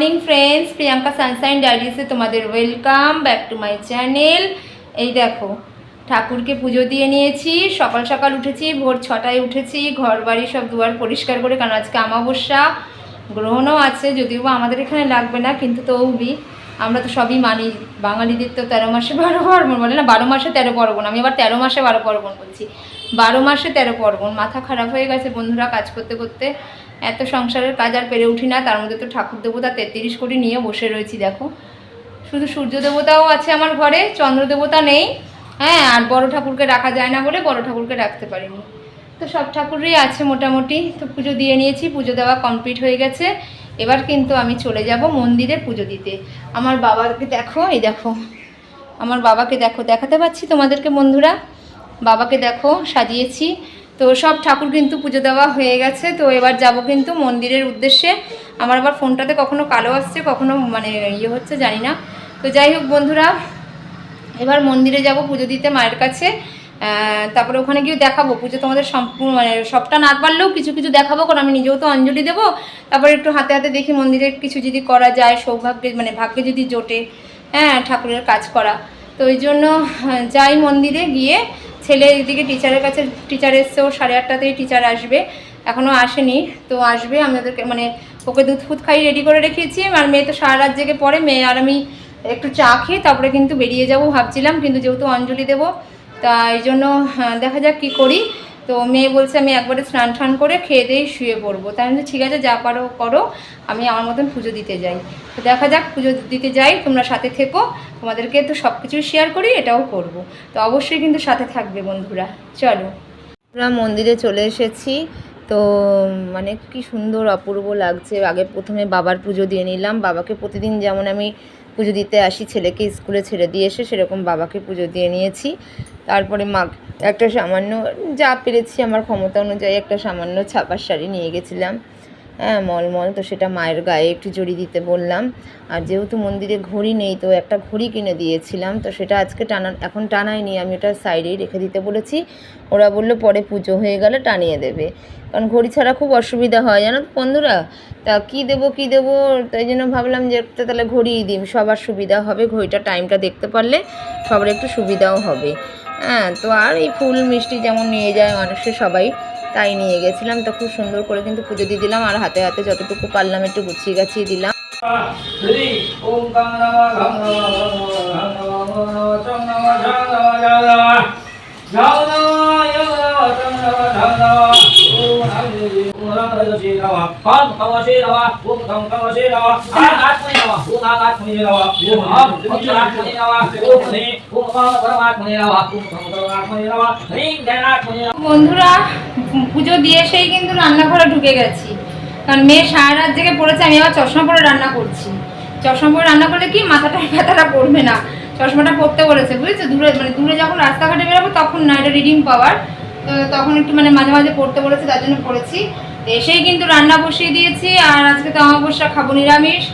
Morning friends Priyanka sunshine ডায়েরিসে তোমাদের welcome back to my channel এই দেখো, ঠাকুরকে পুজো দিয়ে নিয়েছি। সকাল সকাল উঠেছি, ভোর ছটায় উঠেছি ঘর বাড়ি সব দুয়ার পরিষ্কার করে, কারণ আজকে আমাবস্যা গ্রহণও আছে, যদিও আমাদের এখানে লাগবে না, কিন্তু তৌবি আমরা তো সবই মানি। বাঙালিদের তো তেরো মাসে বারো পার্বণ বলে না, বারো মাসে তেরো পার্বণ, আমি আবার তেরো মাসে বারো পার্বণ বলছি। বারো মাসে তেরো পার্বণ, মাথা খারাপ হয়ে গেছে বন্ধুরা কাজ করতে করতে। এত সংসারের কাজ আর পেরে উঠি না, তার মধ্যে তো ঠাকুর দেবতা তেত্রিশ কোটি নিয়ে বসে রয়েছি, দেখো। শুধু সূর্য দেবতাও আছে আমার ঘরে, চন্দ্র দেবতা নেই হ্যাঁ আর বড় ঠাকুরকে রাখা যায় না বলে বড় ঠাকুরকে রাখতে পারিনি। তো সব ঠাকুরই আছে মোটামুটি, তো পুজো দিয়ে নিয়েছি, পুজো দেওয়া কমপ্লিট হয়ে গেছে। এবার কিন্তু আমি চলে যাব মন্দিরে পুজো দিতে। আমার বাবাকে দেখো, এই দেখো, আমার বাবাকে দেখো, দেখাতে পাচ্ছি তোমাদেরকে বন্ধুরা? বাবাকে দেখো, সাজিয়েছি। তো সব ঠাকুর কিন্তু পুজো দেওয়া হয়ে গেছে, তো এবার যাব কিন্তু মন্দিরের উদ্দেশ্যে। আমার আবার ফোনটাতে কখনো কালো আসছে, কখনো মানে ইয়ে হচ্ছে, জানি না। তো যাই হোক বন্ধুরা, এবার মন্দিরে যাব পুজো দিতে মায়ের কাছে। তারপরে ওখানে গিয়ে দেখাবো, পুজো তোমাদের সম্পূর্ণ মানে সবটা না পারলেও কিছু কিছু দেখাবো, কারণ আমি নিজেও তো অঞ্জলি দেবো। তারপরে একটু হাতে হাতে দেখি মন্দিরে কিছু যদি করা যায়, সৌভাগ্যে মানে ভাগ্যে যদি জোটে হ্যাঁ ঠাকুরের কাজ করা। তো ওই জন্য যাই মন্দিরে গিয়ে ছেলে এদিকে টিচারের কাছে টিচার এসছে ও সাড়ে আটটাতেই টিচার আসবে। এখনও আসেনি তো আসবে আমি ওদেরকে মানে ওকে দুধ ফুধ খাই রেডি করে রেখেছি। আর মেয়ে তো সারা রাত জেগে পরে মেয়ে আর আমি একটু চা খেয়ে তারপরে কিন্তু বেরিয়ে যাব ভাবছিলাম কিন্তু যেহেতু অঞ্জলি দেবো তা এই জন্য হ্যাঁ, দেখা যাক কী করি। তো মেয়ে বলছে, আমি একবারে স্নান টান করে খেয়ে দিয়ে শুয়ে পড়ব। তাই আমি ঠিক আছে, যা পারো, করো। আমি আমার মতন পুজো দিতে যাই। তো দেখা যাক, পুজো দিতে যাই, তোমরা সাথে থেকো। তোমাদেরকে তো সব কিছুই শেয়ার করি, এটাও করব। তো অবশ্যই কিন্তু সাথে থাকবে বন্ধুরা। চলো। আমরা মন্দিরে চলে এসেছি। তো মানে কি সুন্দর, অপূর্ব লাগছে। আগে প্রথমে বাবার পুজো দিয়ে নিলাম। বাবাকে প্রতিদিন যেমন আমি পুজো দিতে আসি, ছেলেকে স্কুলে ছেড়ে দিয়ে এসে সেরকম বাবাকে পুজো দিয়ে নিয়েছি। তারপরে মা একটা সামান্য, যা পেরেছি আমার ক্ষমতা অনুযায়ী একটা সামান্য ছাপার শাড়ি নিয়ে গেছিলাম। হ্যাঁ মলমল তো সেটা মায়ের গায়ে একটু জড়ি দিতে বললাম। আর যেহেতু মন্দিরে ঘড়ি নেই, তো একটা ঘড়ি কিনে দিয়েছিলাম, তো সেটা আজকে টানা এখন টানাইনি, আমি ওটা সাইডেই রেখে দিতে বলেছি। ওরা বলল পরে পুজো হয়ে গেলে টানিয়ে দেবে। কারণ ঘড়ি ছাড়া খুব অসুবিধা হয়, জানো তো বন্ধুরা? তা কী দেবো কী দেবো? তাই জন্য ভাবলাম যে একটা তাহলে ঘড়িই দিই, সবার সুবিধা হবে ঘড়িটা টাইমটা দেখতে পারলে সবার একটু সুবিধাও হবে। হ্যাঁ তো আর এই ফুল মিষ্টি যেমন নিয়ে যায় মানুষের সবাই তাই নিয়ে গেছিলাম তো খুব সুন্দর করে কিন্তু পুজো দিয়ে দিলাম আর হাতে হাতে যতটুকু পারলাম একটু গুছিয়ে গাছিয়ে দিলাম বন্ধুরা, পুজো দিয়ে সেই কিন্তু রান্নাঘরে ঢুকে গেছি। কারণ মেয়ে সারা রাত জেগে পড়েছে, আমি আবার চশমা পরে রান্না করছি। চশমা পরে রান্না করলে কি মাথাটা ব্যথাটা পড়বে না? চশমাটা পরতে বলেছে, বুঝেছ? দূরে মানে দূরে যখন রাস্তাঘাটে বেরোবো তখন না, এটা রিডিং পাওয়ার তখন একটু মানে মাঝে মাঝে পড়তে বলেছে, তার জন্য পড়েছি। এসেই কিন্তু রান্না বসিয়ে দিয়েছি, আর আজকে তো অমাবস্যা, খাব নিরামিষ।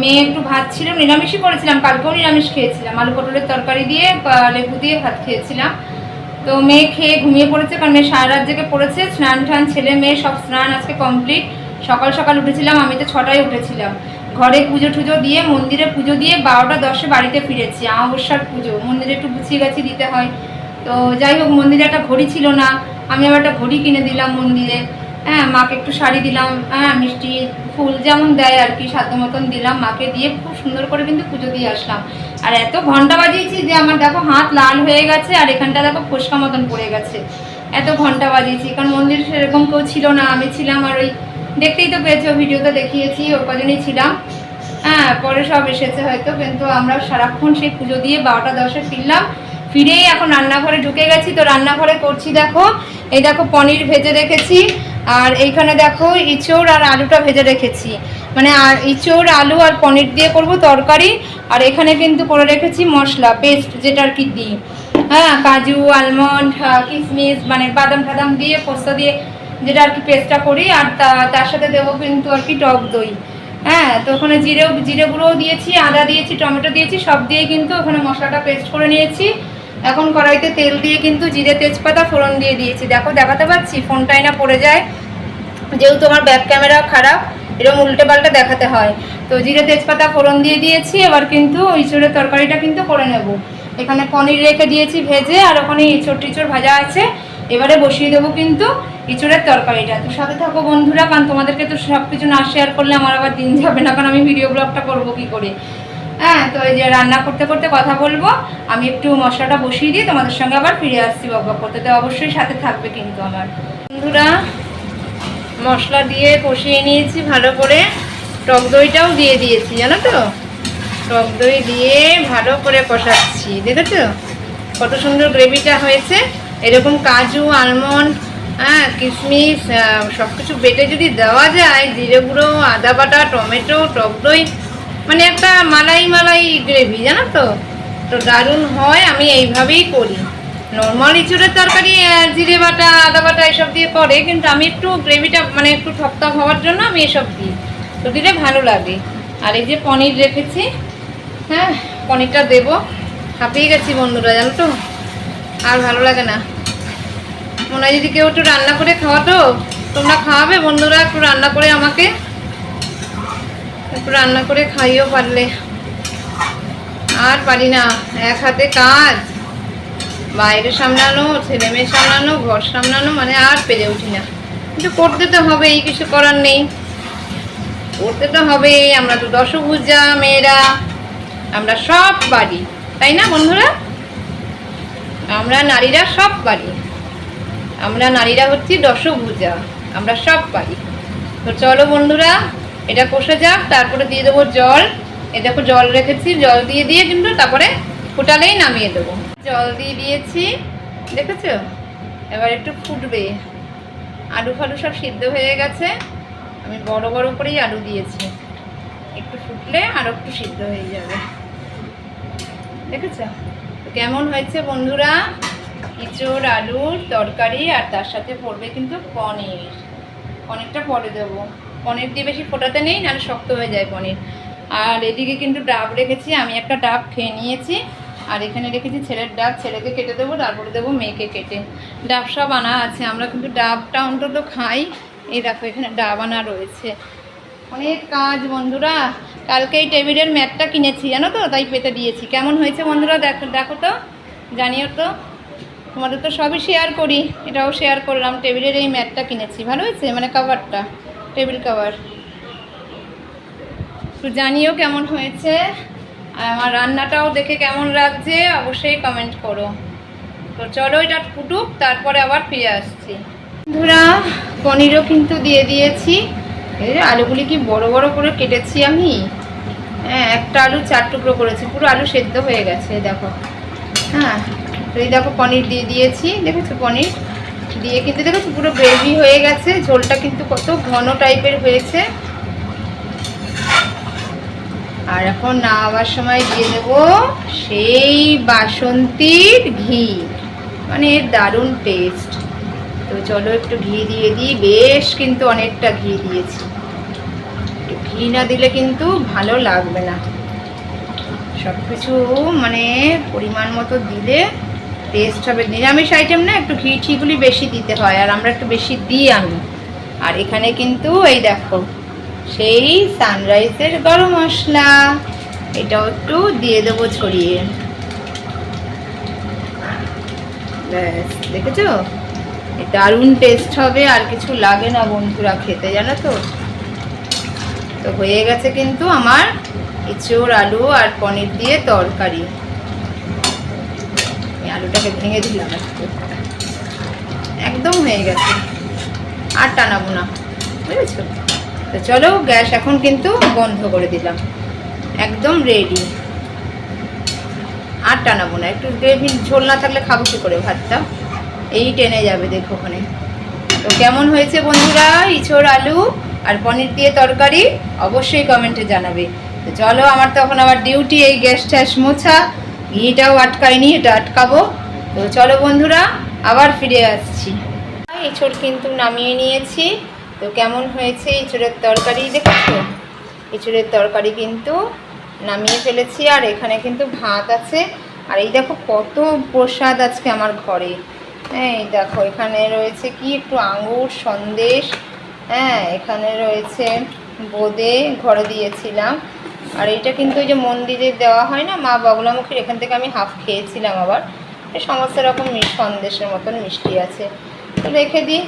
মেয়ে একটু ভাত ছিল, নিরামিষই করেছিলাম, কালকেও নিরামিষ খেয়েছিলাম। আলু পটলের তরকারি দিয়ে লেবু দিয়ে ভাত খেয়েছিলাম। তো মেয়ে খেয়ে ঘুমিয়ে পড়েছে, কারণ মেয়ে সারা রাত জেগে পড়েছে। স্নান টান, ছেলে মেয়ে সব স্নান আজকে কমপ্লিট। সকাল সকাল উঠেছিলাম, আমি তো ছটায় উঠেছিলাম। ঘরে পুজো টুজো দিয়ে, মন্দিরে পুজো দিয়ে বারোটা দশে বাড়িতে ফিরেছি। অমাবস্যার পুজো, মন্দিরে একটু গুছিয়ে গাছি দিতে হয়। তো যাই হোক, মন্দিরে একটা ঘড়ি ছিল না, আমি আবার একটা ঘড়ি কিনে দিলাম মন্দিরে। হ্যাঁ মাকে একটু শাড়ি দিলাম হ্যাঁ মিষ্টি, ফুল যেমন দেয় আর কি, সাধ্য মতন দিলাম। মাকে দিয়ে খুব সুন্দর করে কিন্তু পুজো দিয়ে আসলাম। আর এত ঘণ্টা বাজিয়েছি যে আমার দেখো হাত লাল হয়ে গেছে আর এখানটা দেখো ফোসকা মতন পড়ে গেছে। এত ঘণ্টা বাজিয়েছি, কারণ মন্দির সেরকম কেউ ছিল না। আমি ছিলাম আর ওই দেখতেই তো পেয়েছ ভিডিওতে দেখিয়েছি, ওর কজনই ছিলাম। হ্যাঁ পরে সব এসেছে হয়তো, কিন্তু আমরা সারাক্ষণ সেই পুজো দিয়ে বারোটা দশে ফিরলাম। ফিরেই এখন রান্নাঘরে ঢুকে গেছি। তো রান্নাঘরে করছি দেখো, এই দেখো পনির ভেজে রেখেছি। আর এইখানে দেখো ইঁচড় আর আলুটা ভেজে রেখেছি। মানে আর ইঁচড়, আলু আর পনির দিয়ে করব তরকারি। আর এখানে কিন্তু করে রেখেছি মশলা, পেস্ট যেটা আর কি দিই। হ্যাঁ কাজু আলমন্ড কিশমিশ মানে বাদাম টাদাম দিয়ে পোস্ত দিয়ে যেটা আর কি পেস্টটা করি। আর তার সাথে দেবো কিন্তু আর কি টক দই। হ্যাঁ তো ওখানে জিরেও জিরে গুঁড়োও দিয়েছি, আদা দিয়েছি, টমেটো দিয়েছি, সব দিয়ে কিন্তু ওখানে মশলাটা পেস্ট করে নিয়েছি। এখন কড়াইতে তেল দিয়ে কিন্তু জিরে তেজপাতা ফোড়ন দিয়ে দিয়েছি। দেখো, দেখাতে পাচ্ছি? ফোনটাই না পড়ে যায়। যেহেতু আমার ব্যাক ক্যামেরা খারাপ এরকম উল্টে পাল্টা দেখাতে হয়। তো জিরে তেজপাতা ফোড়ন দিয়ে দিয়েছি, এবার কিন্তু ইঁচড়ের তরকারিটা কিন্তু করে নেব। এখানে পনির রেখে দিয়েছি ভেজে, আর ওখানে ইঁচড় টিচড় ভাজা আছে। এবারে বসিয়ে দেবো কিন্তু ইঁচড়ের তরকারিটা। তো সাথে থাকো বন্ধুরা, কারণ তোমাদেরকে তো সব কিছু না শেয়ার করলে আমার আবার দিন যাবে না, কারণ আমি ভিডিও ব্লগটা করব কী করে? হ্যাঁ তো এই যে রান্না করতে করতে কথা বলব, আমি একটু মশলাটা বসিয়ে দিই তোমাদের সঙ্গে আবার ফিরে আসছি বকবক করতে। তো অবশ্যই সাথে থাকবে কিন্তু আমার। বন্ধুরা, মশলা দিয়ে কষিয়ে নিয়েছি ভালো করে। টক দইটাও দিয়ে দিয়েছি, জানো তো? টক দই দিয়ে ভালো করে কষাচ্ছি, দেখেছ? কত সুন্দর গ্রেভিটা হয়েছে। এরকম কাজু আলমন্ড হ্যাঁ কিশমিশ সব কিছু বেটে যদি দেওয়া যায়, জিরে গুঁড়ো, আদা বাটা, টমেটো, টক দই মানে একটা মালাই মালাই গ্রেভি জানো তো? তো দারুণ হয়, আমি এইভাবেই করি। নর্মাল ইঁচুড়ের তরকারি জিরে বাটা, আদা বাটা এসব দিয়ে করে, কিন্তু আমি একটু গ্রেভিটা মানে একটু ঠকঠক হওয়ার জন্য আমি এসব দিই। তো দিলে ভালো লাগে। আর এই যে পনির রেখেছি হ্যাঁ পনিরটা দেবো। হাঁপিয়ে গেছি বন্ধুরা, জানো তো? আর ভালো লাগে না। মনে হয় যদি কেউ একটু রান্না করে খাওয়াতো, তোমরা খাওয়াবে বন্ধুরা, একটু রান্না করে আমাকে। রান্না করে খাইও পারলে। আর পারি না, এক হাতে কাজ। বাইরে সামলানো, ছেলে মেয়ে সামলানো, ঘর সামলানো মানে আর পেরে উঠি না। কিন্তু করতে তো হবেই, কিছু করার নেই। করতে তো হবেই, আমরা তো দশভূজা মেয়েরা। আমরা সব বাড়ি, তাই না বন্ধুরা? আমরা নারীরা সব পারি আমরা নারীরা হচ্ছি দশভূজা, আমরা সব পারি তো চলো বন্ধুরা এটা কষে যাক তারপরে দিয়ে দেবো জল। এ দেখো জল রেখেছি, জল দিয়ে দিয়ে কিন্তু তারপরে ফুটালেই নামিয়ে দেবো। জল দিয়ে দিয়েছি, দেখেছ? এবার একটু ফুটবে। আলু ফালু সব সিদ্ধ হয়ে গেছে। আমি বড় বড় করেই আলু দিয়েছি। একটু ফুটলে আরও একটু সিদ্ধ হয়ে যাবে। দেখেছ? কেমন হয়েছে বন্ধুরা? ইঁচড় আলুর তরকারি আর তার সাথে পড়বে কিন্তু পনির। পনিরটা পরে দেবো। পনির দিয়ে বেশি ফোটাতে নেই, নাহলে শক্ত হয়ে যায় পনির। আর এদিকে কিন্তু ডাব রেখেছি, আমি একটা ডাব খেয়ে নিয়েছি। আর এখানে রেখেছি ছেলের ডাব, ছেলেকে কেটে দেবো, তারপরে দেবো মেয়েকে কেটে। ডাব সব আনা আছে, আমরা কিন্তু ডাবটা অন্তত খাই। এই দেখো, এখানে ডাব আনা রয়েছে। অনেক কাজ বন্ধুরা, কালকে এই টেবিলের ম্যাটটা কিনেছি, জানো তো? তাই পেতে দিয়েছি। কেমন হয়েছে বন্ধুরা, দেখো দেখো তো, জানিও তো। তোমাদের তো সবই শেয়ার করি, এটাও শেয়ার করলাম, টেবিলের এই ম্যাটটা কিনেছি। ভালো হয়েছে? মানে কাভারটা টেবিল কাভার। তো জানিও কেমন হয়েছে, আর আমার রান্নাটাও দেখে কেমন লাগছে, অবশ্যই কমেন্ট করো। তো চলো এটা ফুটুক, তারপরে আবার ফিরে আসছি। বন্ধুরা, পনিরও কিন্তু দিয়ে দিয়েছি। এই আলুগুলি কি বড় বড় করে কেটেছি আমি? হ্যাঁ একটা আলু চার টুকরো করেছি, পুরো আলু সেদ্ধ হয়ে গেছে, দেখো। হ্যাঁ এই দেখো পনির দিয়ে দিয়েছি, দেখেছ পনির? দিয়ে কিন্তু দেখেছ পুরো গ্রেভি হয়ে গেছে, ঝোলটা কিন্তু কত ঘন টাইপের হয়েছে। আর এখন নামাবার সময় দিয়ে দেবো সেই বাসন্তীর ঘি। মানে এর দারুণ টেস্ট তো চলো একটু ঘি দিয়ে দিই, বেশ কিন্তু অনেকটা ঘি দিয়েছি। একটু ঘি না দিলে কিন্তু ভালো লাগবে না। সব কিছু মানে পরিমাণ মতো দিলে টেস্ট হবে। নিরামিষ আইটেম না, একটু ঘি ঠিগুলি বেশি দিতে হয়, আর আমরা একটু বেশি দিই আমি আর এখানে কিন্তু এই দেখো, সেই সানরাইজের গরম মশলা। এটাও একটু দিয়ে দেবো ছড়িয়ে। ব্যাস, দেখেছ? দারুণ টেস্ট হবে, আর কিছু লাগে না বন্ধুরা খেতে, জানো তো? তো হয়ে গেছে কিন্তু আমার এঁচোড়, আলু আর পনির দিয়ে তরকারি। আলুটাকে ভেঙে দিলাম একদম হয়ে গেছে। আর টানাবো না। বুঝেছ? তো চলো, গ্যাস এখন কিন্তু বন্ধ করে দিলাম। একদম রেডি আর টানাবো না। একটু গ্রেভি ঝোল না থাকলে খাব কী করে ভাতটা? এই টেনে যাবে দেখো ওখানে। তো কেমন হয়েছে বন্ধুরা? ইঁচড় আলু আর পনির দিয়ে তরকারি অবশ্যই কমেন্টে জানাবে। তো চলো, আমার তখন আবার ডিউটি এই গ্যাস ট্যাস মোছা। ঘিটাও আটকায়নি, এটা আটকাবো। তো চলো বন্ধুরা, আবার ফিরে আসছি। এঁচড় কিন্তু নামিয়ে নিয়েছি। তো কেমন হয়েছে এঁচড়ের তরকারি দেখেছ? এঁচড়ের তরকারি কিন্তু নামিয়ে ফেলেছি, আর এখানে কিন্তু ভাত আছে। আর এই দেখো কত প্রসাদ আজকে আমার ঘরে। হ্যাঁ এই দেখো, এখানে রয়েছে কি একটু আঙুর সন্দেশ। হ্যাঁ এখানে রয়েছে বোঁদে, ঘরে দিয়েছিলাম। আর এটা কিন্তু ওই যে মন্দিরে দেওয়া হয় না, মা বগলামুখীর এখান থেকে আমি হাফ খেয়েছিলাম আবার। সমস্ত রকম সন্দেশের মতন মিষ্টি আছে। তো রেখে দিই।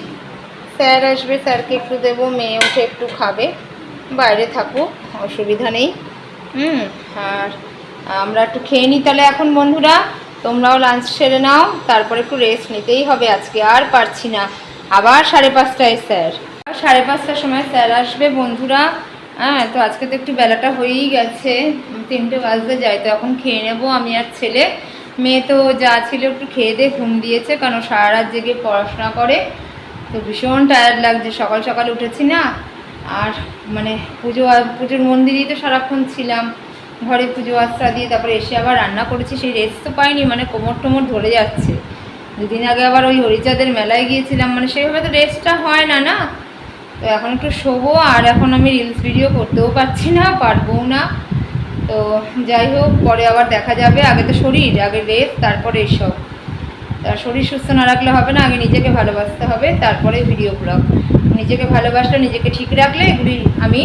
স্যার আসবে, স্যারকে একটু দেবো, মেয়ে উঠে একটু খাবে। বাইরে থাকুক, অসুবিধা নেই। হুম, আর আমরা একটু খেয়ে নিই তাহলে এখন বন্ধুরা। তোমরাও লাঞ্চ সেরে নাও, তারপরে একটু রেস্ট নিতেই হবে। আজকে আর পারছি না। আবার সাড়ে পাঁচটায়, স্যার। সাড়ে পাঁচটার সময় স্যার আসবে, বন্ধুরা। হ্যাঁ তো আজকে তো একটু বেলাটা হয়েই গেছে, তিনটে বাজতে যাই তো এখন খেয়ে নেব আমি আর ছেলে। মেয়ে তো যা ছিল একটু খেয়ে দিয়ে ঘুম দিয়েছে, কারণ সারা রাত জেগে পড়াশোনা করে। তো ভীষণ টায়ার্ড লাগছে, সকাল সকাল উঠেছি না, আর মানে পুজো পুজোর মন্দিরেই তো সারাক্ষণ ছিলাম। ঘরে পুজো আশ্রা দিয়ে তারপরে এসে আবার রান্না করেছি, সেই রেস্ট তো পাইনি মানে কোমর টোমর ধরে যাচ্ছে। দুদিন আগে আবার ওই হরিচাঁদের মেলায় গিয়েছিলাম মানে সেইভাবে তো রেস্টটা হয় না না? তো এখন একটু শোবো, আর এখন আমি রিলস ভিডিও করতেও পারছি না, পারবও না। তো যাই হোক, পরে আবার দেখা যাবে। আগে তো শরীর, আগে রেস্ট তারপরে এসব। তার শরীর সুস্থ না রাখলে হবে না, আগে নিজেকে ভালোবাসতে হবে, তারপরে ভিডিও ব্লগ নিজেকে ভালোবাসলে, নিজেকে ঠিক রাখলে এগুলি আমি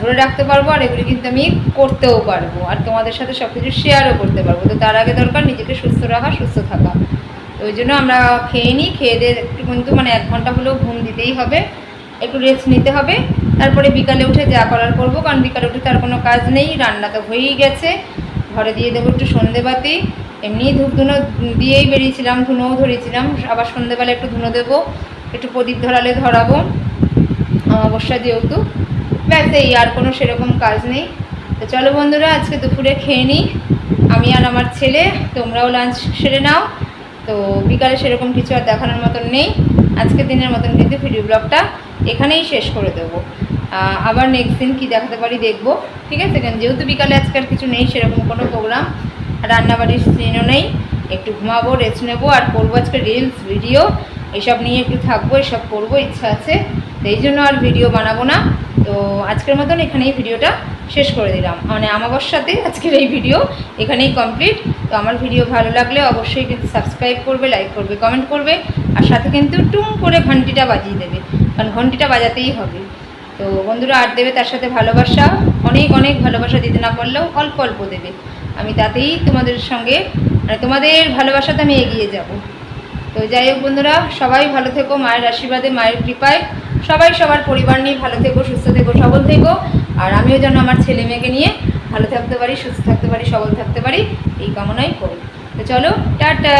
ধরে রাখতে পারব, আর এগুলি কিন্তু আমি করতেও পারব। আর তোমাদের সাথে সব কিছু শেয়ারও করতে পারব। তো তার আগে দরকার নিজেকে সুস্থ রাখা, সুস্থ থাকা। তো ওই জন্য আমরা খেয়ে নিই, খেয়ে দিয়ে একটু কিন্তু মানে এক ঘণ্টা হলেও ঘুম দিতেই হবে। একটু রেস্ট নিতে হবে। তারপরে বিকালে উঠে যা করার করব, কারণ বিকালে উঠে তার কোনো কাজ নেই, রান্না তো হয়েই গেছে। ঘরে দিয়ে দেবো একটু সন্ধেবাতি। এমনি ধূপ ধুনো দিয়েই বেরিয়েছিলাম, ধুনোও ধরিয়েছিলাম আবার সন্ধেবেলা একটু ধুনো দেবো, একটু প্রদীপ ধরালে ধরাবো, অমাবস্যা যেহেতু। ব্যাস, এই আর কোনো সেরকম কাজ নেই। তো চলো বন্ধুরা, আজকে দুপুরে খেয়ে নিই। আমি আর আমার ছেলে, তোমরাও লাঞ্চ সেরে নাও। তো বিকালে সেরকম কিছু আর দেখানোর মতন নেই। আজকের দিনের মতন কিন্তু ভিডিও ব্লগটা এখানেই শেষ করে দেবো। আবার নেক্সট দিন কী দেখাতে পারি দেখব। ঠিক আছে, কারণ যেহেতু বিকালে আজকে আর কিছু নেই, সেরকম কোনো প্রোগ্রাম রান্নাবাড়ির সিনও নেই। একটু ঘুমাবো রেস্ট নেব, আর করব আজকে রিলস ভিডিও এসব নিয়ে একটু থাকব, এসব করব, ইচ্ছা আছে। তো এই জন্য আর ভিডিও বানাবো না। তো আজকের মতন এখানেই ভিডিওটা শেষ করে দিলাম। মানে আমাবস্যাতে আজকের এই ভিডিও এখানেই কমপ্লিট তো আমার ভিডিও ভালো লাগলে অবশ্যই কিন্তু সাবস্ক্রাইব করবে লাইক করবে কমেন্ট করবে, আর সাথে কিন্তু টুম করে ঘন্টিটা বাজিয়ে দেবে। কারণ ঘন্টিটা বাজাতেই হবে। তো বন্ধুরা, আর দেবে তার সাথে ভালোবাসা, অনেক অনেক ভালোবাসা দিতে না পারলেও অল্প অল্প দেবে। আমি তাতেই তোমাদের সঙ্গে মানে তোমাদের ভালোবাসাতে আমি এগিয়ে যাব। তো যাই হোক বন্ধুরা, সবাই ভালো থেকো, মায়ের আশীর্বাদে, মায়ের কৃপায়। সবাই সবার পরিবার নিয়ে ভালো থেকো, সুস্থ থেকো, সবল থেকো। আর আমিও যেন আমার ছেলে মেয়েকে নিয়ে ভালো থাকতে পারি, সুস্থ থাকতে পারি, সবল থাকতে পারি, এই কামনাই করি। তো চলো, টাটা!